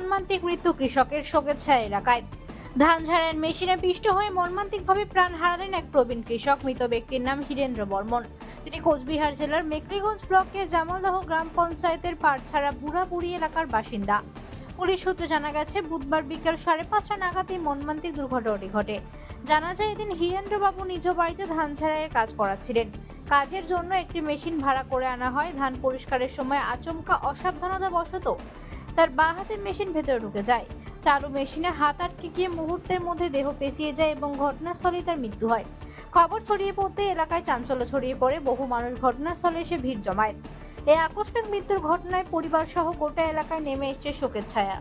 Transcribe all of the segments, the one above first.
মর্মান্তিক মৃত্যু কৃষকের শোকের ছায়া এলাকায়। ধান ঝাড়ার মেশিনে পিষ্ট হয়ে মর্মান্তিকভাবে প্রাণ হারালেন এক প্রবীণ কৃষক, মৃত ব্যক্তির নাম হীরেন্দ্র বর্মন। তিনি কোচবিহার জেলার মেকলিগঞ্জ ব্লকের জামালদহ গ্রাম পঞ্চায়েতের পাড়ছাড়া বুড়াবুড়ি এলাকার বাসিন্দা। পুলিশ সূত্রে জানা গেছে, বুধবার বিকেল সাড়ে পাঁচটা নাগাদ এই মর্মান্তিক দুর্ঘটনাটি ঘটে। জানা যায়, এদিন হীরেন্দ্রবাবু নিজ বাড়িতে ধান ঝাড়াইয়ের কাজ করাচ্ছিলেন। কাজের জন্য একটি মেশিন ভাড়া করে আনা হয়। ধান পরিষ্কারের সময় আচমকা অসাবধানতা বশত তার বাঁ হাতের মেশিন ভেতরে ঢুকে যায়। চালু মেশিনে হাত আটকে গিয়ে মুহূর্তের মধ্যে দেহ পেঁচিয়ে যায় এবং ঘটনাস্থলেই তার মৃত্যু হয়। খবর ছড়িয়ে পড়তে এলাকায় চাঞ্চল্য ছড়িয়ে পড়ে। বহু মানুষ ঘটনাস্থলে এসে ভিড় জমায়। এই আকস্মিক মৃত্যুর ঘটনায় পরিবার সহ গোটা এলাকায় নেমে এসছে শোকের ছায়া।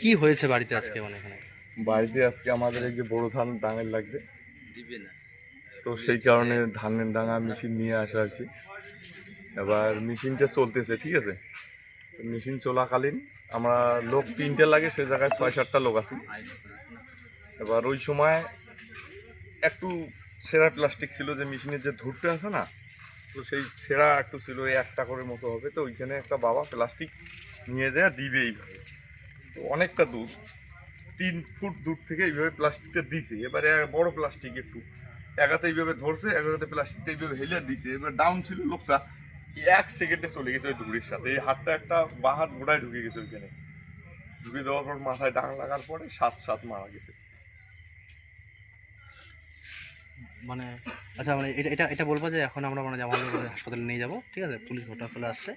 কি হয়েছে বাড়িতে আজকে মানে এখানে? বাড়িতে আজকে আমাদের এই যে বড় ধান ডাঙের লাগবে। তো সেই কারণে ধানের ডাঙা মেশিন নিয়ে আসা হয়েছে। এবার মেশিনটা চলতেছে ঠিক আছে? তো মেশিন চলাকালীন আমরা লোক তিনটে লাগে, সে জায়গায় ছয়, সাতটা লোক আছে। এবার ওই সময় একটু ছেঁড়া প্লাস্টিক ছিল যে মেশিনের যে ধূরটা আছে না, তো সেই ছেঁড়া একটু ছিল, এই একটা করে মতো হবে। তো ওইখানে একটা বাবা প্লাস্টিক নিয়ে যায় দিবে এইভাবে। তো অনেকটা দূর, তিন ফুট দূর থেকে এইভাবে প্লাস্টিকটা দিছে। এবারে বড় প্লাস্টিক একটু। একাতে এইভাবে ধরছে একাতে প্লাস্টিকটা এইভাবে হেলে দিছে। এবার ডাউন ছিল লোকটা এক সেকেন্ডে চলে গেছে ওই দূরের সাথে। এই হাতটা একটা বা হাত গোড়ায় ঢুকে গেছে ওইখানে। ঢুকে দেওয়ার পর মাথায় ডাং লাগার পরে সাত সাত মারা গেছে। মানে আচ্ছা মানে এটা এটা এটা বলব যে এখন আমরা মানে জামালপুর হাসপাতালে নিয়ে যাব, ঠিক আছে? পুলিশ ঘটনাস্থলে আসছে।